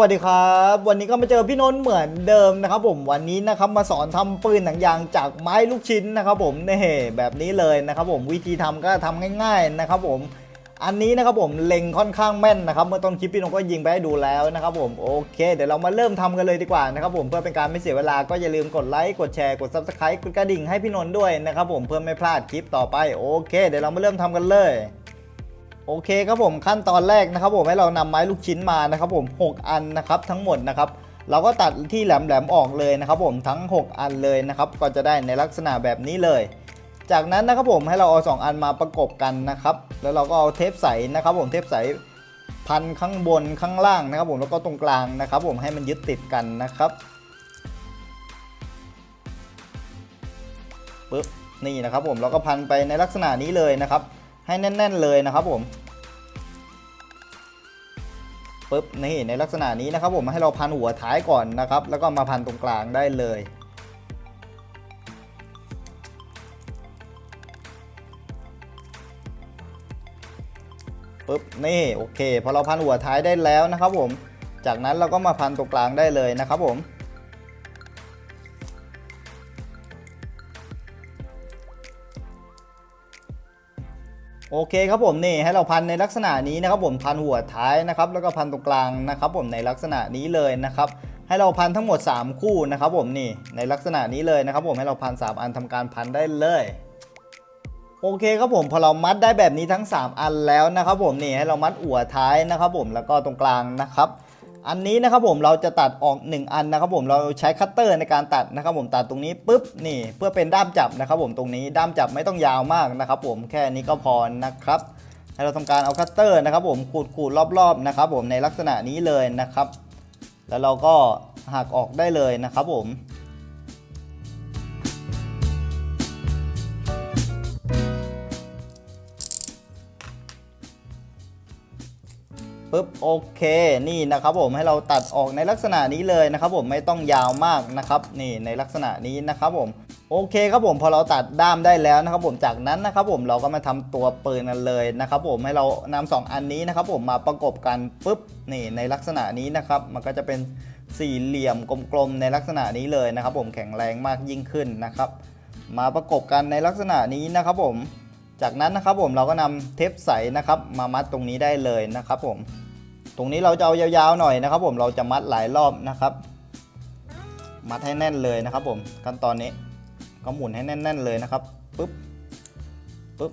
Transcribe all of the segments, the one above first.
วัสดีครับ วันนี้ก็มาเจอพี่นนท์เหมือนเดิมนะครับผมวันนี้นะครับมาสอนทำปืนหนังยางจากไม้ลูกชิ้นนะครับผมนี่แบบนี้เลยนะครับผมวิธีทำก็ทำง่าย ๆนะครับผมอันนี้นะครับผมเล็งค่อนข้างแม่นนะครับเมื่อต้นคลิปพี่นนท์ก็ยิงไปให้ดูแล้วนะครับผมโอเค เดี๋ยวเรามาเริ่มทำกันเลยดีกว่านะครับผมเพื่อเป็นการไม่เสียเวลาก็อย่าลืมกดไลค์กดแชร์กด subscribe กดกระดิ่งให้พี่นนท์ด้วยนะครับผมเพื่อไม่พลาดคลิปต่อไปโอเค เดี๋ยวเรามาเริ่มทำกันเลย โอเคครับผมขั้นตอนแรกนะครับผมให้เรานำไม้ลูกชิ้นมานะครับผม 6 อันนะครับทั้งหมดนะครับเราก็ตัดที่แหลมๆออกเลยนะครับผมทั้ง 6 อันเลยนะครับก็จะได้ในลักษณะแบบนี้เลย จากนั้นนะครับผมให้เราเอา2อันมาประกบกันนะครับแล้วเราก็เอาเทปใสนะครับผมเทปใสพันข้างบนข้างล่างนะครับผมแล้วก็ตรงกลางนะครับผมให้มันยึดติดกันนะครับปึ๊บนี่นะครับผมเราก็พันไปในลักษณะนี้เลยนะครับ ให้แน่น ๆ เลยนะครับผมปึ๊บนี่ในลักษณะนี้นะครับ ผมให้เราพันหัวท้ายก่อนนะครับ แล้วก็มาพันตรงกลางได้เลยปึ๊บนี่โอเคพอเราพันหัวท้ายได้แล้วนะครับ ผม จากนั้นเราก็มาพันตรงกลางได้เลยนะครับ ผม โอเคครับผมนี่ให้เราพันในลักษณะนี้นะครับผมพันหัวท้ายนะครับแล้วก็พันตรงกลางนะครับผมในลักษณะนี้เลยนะครับให้เราพันทั้งหมด 3 คู่นะครับผมนี่ในลักษณะนี้เลยนะครับผมให้เราพัน3อันทำการพันได้เลยโอเคครับผมพอเรามัดได้แบบนี้ทั้ง 3 อันแล้วนะครับผมนี่ให้เรามัดหัวท้ายนะครับผมแล้วก็ตรงกลางนะครับ อันนี้นะครับผมเราจะตัดออก 1 อันนะครับผมเราใช้คัตเตอร์ในการตัดนะครับผมตัดตรงนี้ปุ๊บนี่เพื่อเป็นด้ามจับนะครับผมตรงนี้ด้ามจับไม่ต้องยาวมากนะครับผมแค่นี้ก็พอนะครับให้เราทำการเอาคัตเตอร์นะครับผมขูดขูดรอบๆนะครับผมในลักษณะนี้เลยนะครับ แล้วเราก็หักออกได้เลยนะครับผม ปึ๊บโอเคนี่นะครับผมให้เราตัดออกในลักษณะนี้เลยนะครับผมไม่ต้องยาวมากนะครับนี่ในลักษณะนี้นะครับผมโอเคครับผมพอเราตัดด้ามได้แล้วนะครับผมจากนั้นนะครับผมเราก็มาทำตัวปืนกันเลยนะครับผมให้เรานำสองอันนี้นะครับผมมาประกบกันปุ๊บนี่ในลักษณะนี้นะครับมันก็จะเป็นสี่เหลี่ยมกลมๆในลักษณะนี้เลยนะครับผมแข็งแรงมากยิ่งขึ้นนะครับ มาประกบกันในลักษณะนี้นะครับผม จากนั้นนะครับผมเราก็นำเทปใสนะครับ มามัดตรงนี้ได้เลยนะครับผม ตรงนี้เราจะเอายาวๆหน่อยนะครับ ผมเราจะมัดหลายรอบนะครับ มัดให้แน่นเลยนะครับ ผมขั้นตอนนี้ก็หมุนให้แน่น ๆ เลยนะครับปึ๊บปึ๊บ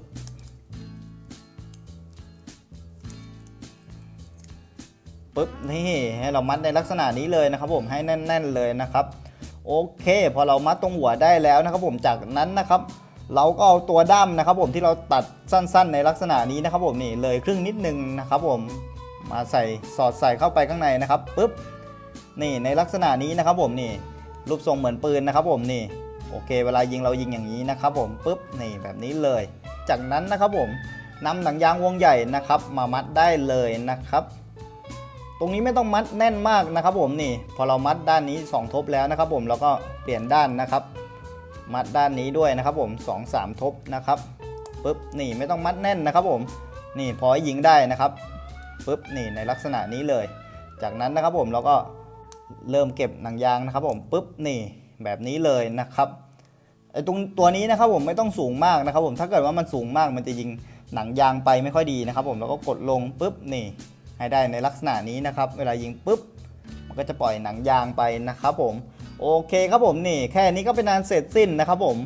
ปึ๊บนี่ให้เรามัดในลักษณะนี้เลยนะครับ ผมให้แน่น ๆเลยนะครับ โอเค พอเรามัดตรงหัวได้แล้วนะครับ ผมจากนั้นนะครับ เราก็เอาตัวด้ามนะครับผมที่เราตัดสั้นๆ ในลักษณะนี้นะครับผมนี่เลยครึ่งนิดนึงนะครับผมมาใส่สอดใส่เข้าไปข้างในนะครับปุ๊บนี่ในลักษณะนี้นะครับผมนี่รูปทรงเหมือนปืนนะครับผมนี่โอเค เวลายิงเรายิงอย่างนี้นะครับผมปุ๊บนี่แบบนี้เลย จากนั้นนะครับผมนำหนังยางวงใหญ่นะครับ มามัดได้เลยนะครับตรงนี้ไม่ต้องมัดแน่นมากนะครับผมนี่ พอเรามัดด้านนี้ 2 ทบแล้วนะครับผมเราก็เปลี่ยนด้านนะครับ มัดด้านนี้ด้วยนะครับผม2 3ทบนะครับปุ๊บนี่ไม่ต้องมัดแน่นนะครับผมนี่พอยิงได้นะครับปุ๊บนี่ในลักษณะนี้เลย จากนั้นนะครับผมเราก็เริ่มเก็บหนังยางนะครับผมปุ๊บนี่แบบนี้เลยนะครับไอตรงตัวนี้นะครับผมไม่ต้องสูงมากนะครับผมถ้าเกิดว่ามันสูงมากมันจะยิงหนังยางไปไม่ค่อยดีนะครับผมเราก็กดลงปุ๊บนี่ให้ได้ในลักษณะนี้นะครับ เวลายิงปุ๊บมันก็จะปล่อยหนังยางไปนะครับผม โอเคครับผมนี่แค่นี้ก็เป็นอันเสร็จสิ้นนะครับผม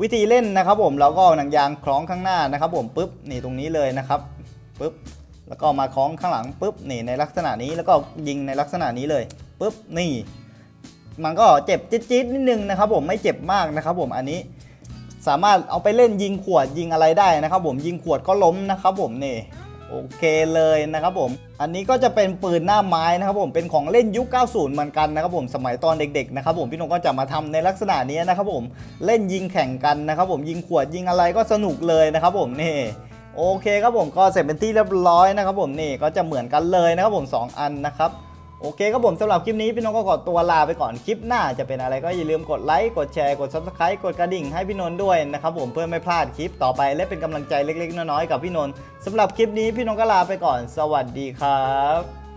วิธีเล่นนะครับผมเราก็หนังยางคล้องข้างหน้านะครับผมปุ๊บนี่ตรงนี้เลยนะครับปุ๊บแล้วก็มาคล้องข้างหลังปุ๊บนี่ในลักษณะนี้แล้วก็ยิงในลักษณะนี้เลยปุ๊บนี่ มันก็เจ็บจี๊ดๆนิดนึงนะครับผมไม่เจ็บมากนะครับผมอันนี้ สามารถเอาไปเล่นยิงขวดยิงอะไรได้นะครับผมยิงขวดก็ล้มนะครับผมนี่ โอเคเลยนะครับผม อันนี้ก็จะเป็นปืนหน้าไม้นะครับผม เป็นของเล่นยุค 90 เหมือนกันนะครับผม สมัยตอนเด็กๆนะครับผม พี่นงก็จะมาทำในลักษณะนี้นะครับผม เล่นยิงแข่งกันนะครับผม ยิงขวดยิงอะไรก็สนุกเลยนะครับผมนี่โอเคครับผมก็เสร็จเป็นที่เรียบร้อยนะครับผมนี่ก็จะเหมือนกันเลยนะครับผม 2 อันนะครับ โอเคครับผมสำหรับคลิปนี้พี่นนท์ก็ขอตัวลาไปก่อนคลิปหน้าจะเป็นอะไรก็อย่าลืมกดไลค์กดแชร์กด subscribe กดกระดิ่งให้พี่นนท์ด้วยนะครับผมเพื่อไม่พลาดคลิปต่อไปและเป็นกำลังใจเล็กๆ น้อยๆกับพี่นนท์สำหรับคลิปนี้พี่นนท์ก็ลาไปก่อน สวัสดีครับ